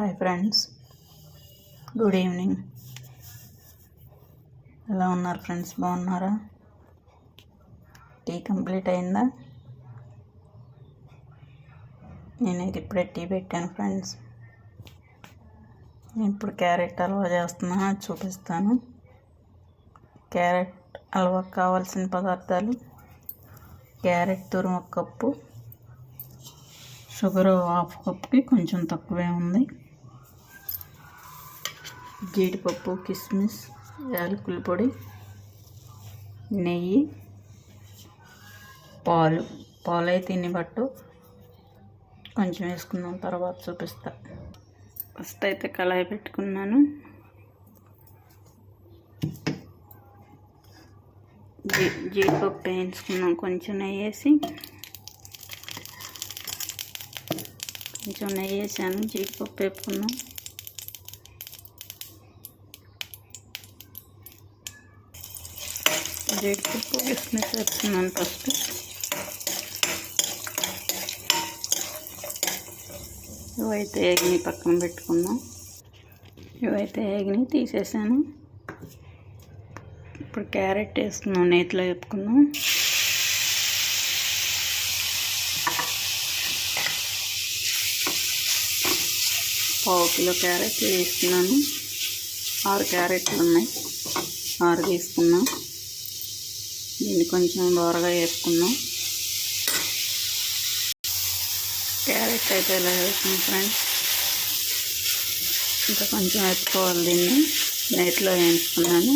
Hi friends. Good evening. ఎలా ఉన్నారు friends? బాగున్నారా? టీ కంప్లీట్ అయిందా? నేనైతే ఇప్పుడే టీ పెట్టాను ఫ్రెండ్స్. నేను ఇప్పుడు క్యారెట్ హల్వా చేస్తున్నా అది చూపిస్తాను. క్యారెట్ హల్వా కావాల్సిన పదార్థాలు. క్యారెట్ తురుము ఒక కప్పు. షుగర్ హాఫ్ కప్కి కొంచెం తక్కువే ఉంది. జీడిపప్పు కిస్మిస్ యాలకుల పొడి నెయ్యి పాలు. పాలు అయితే ఇన్ని పట్టు. కొంచెం వేసుకుందాం తర్వాత చూపిస్తా. ఫస్ట్ అయితే కళాయి పెట్టుకున్నాను. జీ జీడిపప్పు వేయించుకున్నాం. కొంచెం నెయ్యి వేసి. కొంచెం నెయ్యి వేసాను. జీడిపప్పు వేపుకున్నాం. జీడిపప్పు కిస్మిస్ వేసుకున్నాను ఫస్ట్. ఇవైతే ఏగ్ని పక్కన పెట్టుకుందాం. ఇవైతే ఏగ్ని తీసేసాను. ఇప్పుడు క్యారెట్ వేసుకున్నాం నేతిలో చెప్పుకున్నాం పావు కిలో క్యారెట్లు వేస్తున్నాను ఆరు క్యారెట్లు ఉన్నాయి. ఆరు తీసుకున్నాం. దీన్ని కొంచెం దూరగా వేసుకుందాం. క్యారెట్ అయితే ఇలా వేసుకున్నాం ఫ్రెండ్స్. ఇంకా కొంచెం వేసుకోవాలి దీన్ని. నైట్లో వేయించుకున్నాను.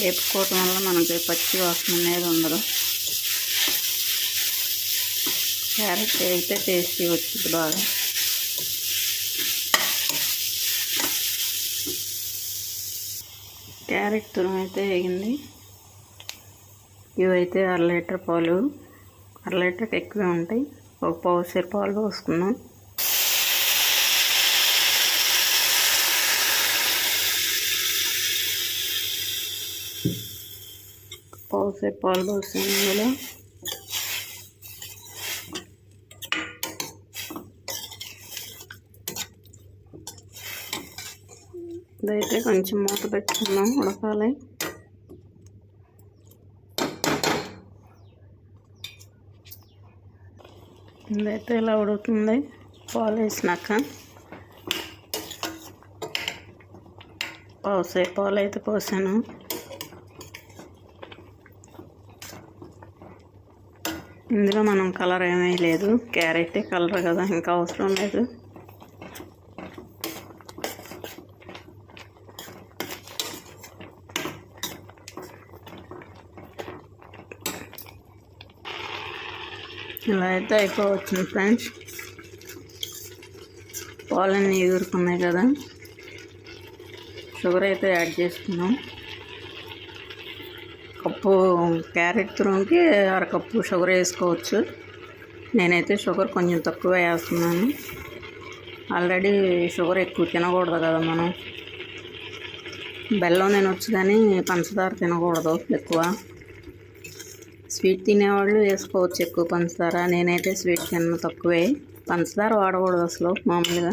వేపుకోవటం వల్ల మనకి పచ్చి వాసన అనేది ఉండదు. క్యారెట్ వేస్తే టేస్టీ వచ్చింది బాగా. క్యారెట్ తురం అయితే వేగింది ఇవైతే అర లీటర్ పాలు అర లీటర్కి ఎక్కువే ఉంటాయి. ఒక పావు సేరు పాలు పోసుకున్నాం పావు సేరు పాలు పోసాను ఇందులో ఇదైతే కొంచెం మూత పెట్టుకుందాం ఉడకాలి. ఇదైతే ఇలా ఉడుకుతుంది పాలు వేసినాక. పావుసే పాలు అయితే పోసాను. ఇందులో మనం కలర్ ఏమీ లేదు. క్యారెట్ కలర్ కదా ఇంకా అవసరం లేదు. ఇలా అయితే అయిపోవచ్చింది ఫ్రెండ్స్. పాలన్నీ ఎగురుకున్నాయి కదా. షుగర్ అయితే యాడ్ చేసుకున్నాం. కప్పు క్యారెట్ తురుముకి అరకప్పు షుగర్ వేసుకోవచ్చు. నేనైతే షుగర్ కొంచెం తక్కువ వేస్తున్నాను. ఆల్రెడీ షుగర్ ఎక్కువ తినకూడదు కదా మనం. బెల్లం తినొచ్చు కానీ పంచదార తినకూడదు ఎక్కువ. స్వీట్ తినేవాళ్ళు వేసుకోవచ్చు ఎక్కువ పంచదార. నేనైతే స్వీట్ తిన్న తక్కువే. పంచదార వాడకూడదు అసలు మామూలుగా.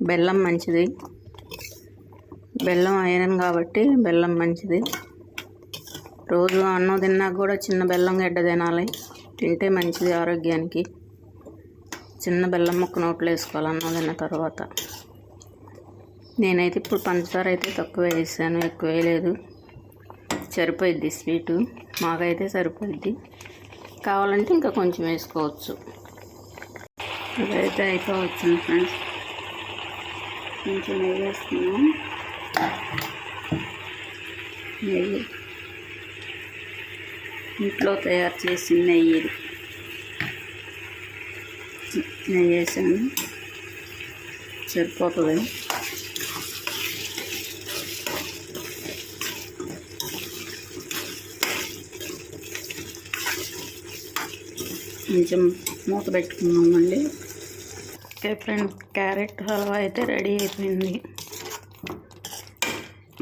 బెల్లం మంచిది. బెల్లం ఐరన్ కాబట్టి బెల్లం మంచిది. రోజు అన్నం తిన్నాక కూడా చిన్న బెల్లం గడ్డ తినాలి. తింటే మంచిది ఆరోగ్యానికి. చిన్న బెల్లం ముక్క నోట్లో వేసుకోవాలి అన్నం తిన్న తర్వాత. నేనైతే ఇప్పుడు పంచదార అయితే తక్కువ వేసాను ఎక్కువ వేయలేదు సరిపోయిద్ది స్వీటు. మాకైతే సరిపోయిద్ది కావాలంటే ఇంకా కొంచెం వేసుకోవచ్చు. ఇదైతే అయిపోవచ్చు ఫ్రెండ్స్. కొంచెం నెయ్యి వేస్తున్నాం. నెయ్యి. ఇంట్లో తయారు చేసిన నెయ్యి నెయ్యి వేసాను. సరిపోతుంది. కొంచెం మూత పెట్టుకున్నామండి. ఓకే ఫ్రెండ్స్ క్యారెట్ హల్వా అయితే రెడీ అయిపోయింది.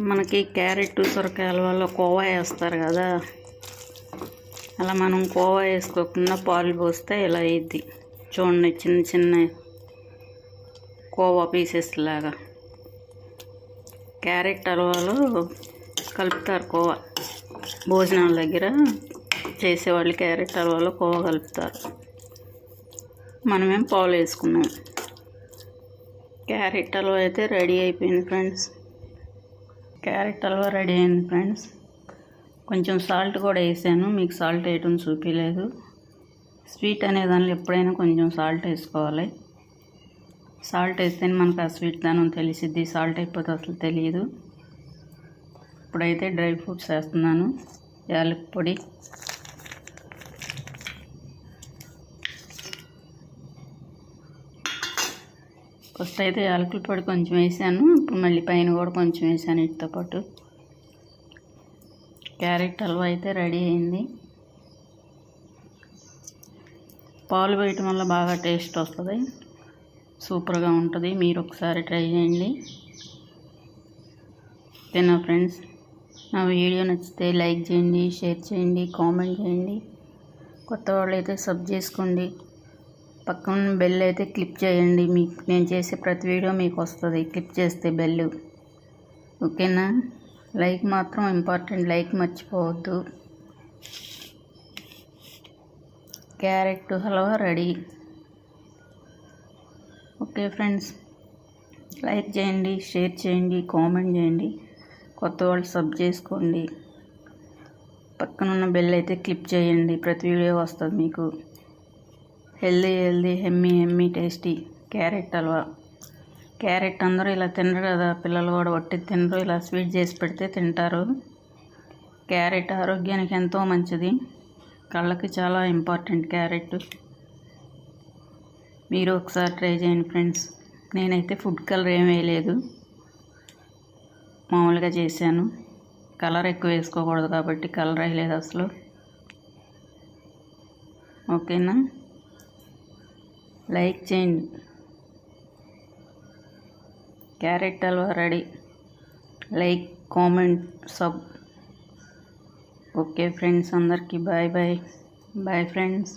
మనకి క్యారెట్ సొరకాయ హల్వాలో కోవా వేస్తారు కదా. అలా మనం కోవా వేసుకోకుండా పాలు పోస్తే ఇలా అయింది చూడండి చిన్న చిన్న కోవా పీసెస్ లాగా. క్యారెట్ హల్వాలో కలుపుతారు కోవా. భోజనాల దగ్గర చేసేవాళ్ళు క్యారెట్ హల్వాలో కోవ కలుపుతారు. మనమేం పాలు వేసుకున్నాం. క్యారెట్ హల్వా అయితే రెడీ అయిపోయింది ఫ్రెండ్స్. క్యారెట్ హల్వా రెడీ అయింది ఫ్రెండ్స్. కొంచెం సాల్ట్ కూడా వేసాను. మీకు సాల్ట్ వేయటం చూపించలేదు స్వీట్ అనే దానిలో ఎప్పుడైనా కొంచెం సాల్ట్ వేసుకోవాలి. సాల్ట్ వేస్తేనే మనకు ఆ స్వీట్ దానం తెలిసిద్ది. సాల్ట్ అయిపోతే అసలు తెలియదు. ఇప్పుడైతే డ్రై ఫ్రూట్స్ వేస్తున్నాను. యాలక్ పొడి. ఫస్ట్ అయితే యాలకుల పొడి కొంచెం వేసాను. ఇప్పుడు మళ్ళీ పైన కూడా కొంచెం వేసాను వీటితో పాటు. క్యారెట్ హల్వా అయితే రెడీ అయింది. పాలు వేయటం వల్ల బాగా టేస్ట్ వస్తుంది. సూపర్గా ఉంటుంది. మీరు ఒకసారి ట్రై చేయండి. ఓకేనా ఫ్రెండ్స్? నా వీడియో నచ్చితే లైక్ చేయండి షేర్ చేయండి కామెంట్ చేయండి. కొత్త వాళ్ళు అయితే సబ్ చేసుకోండి. పక్కన బెల్ అయితే క్లిక్ చేయండి. మీకు నేను చేసే ప్రతి వీడియో మీకు వస్తుంది. క్లిక్ చేస్తే బెల్ ఓకేనా లైక్ మాత్రం ఇంపార్టెంట్ లైక్ మర్చిపోవద్దు. Carrot halwa ready okay friends like చేయండి షేర్ చేయండి కామెంట్ చేయండి. కొత్త వాళ్ళు సబ్ చేసుకోండి. పక్కనున్న బెల్ అయితే క్లిక్ చేయండి. ప్రతి వీడియో వస్తుంది మీకు. Healthy healthy yummy yummy tasty carrot halwa. Carrot అందరూ ఇలా తినరు కదా పిల్లలు కూడా వట్టి తినరు ఇలా స్వీట్ చేసి పెడితే తింటారు. క్యారెట్ ఆరోగ్యానికి ఎంతో మంచిది. కళ్ళకి చాలా ఇంపార్టెంట్ క్యారెట్. మీరు ఒకసారి ట్రై చేయండి ఫ్రెండ్స్. నేనైతే ఫుడ్ కలర్ ఏం వేయలేదు. మామూలుగా చేశాను. కలర్ ఎక్కువ వేసుకోకూడదు కాబట్టి కలర్ వేయలేదు అసలు. ఓకేనా? లైక్ చేయండి. Carrot halwa ready. Like comment sub. Okay friends అందరికీ బాయ్ బాయ్. Bye friends.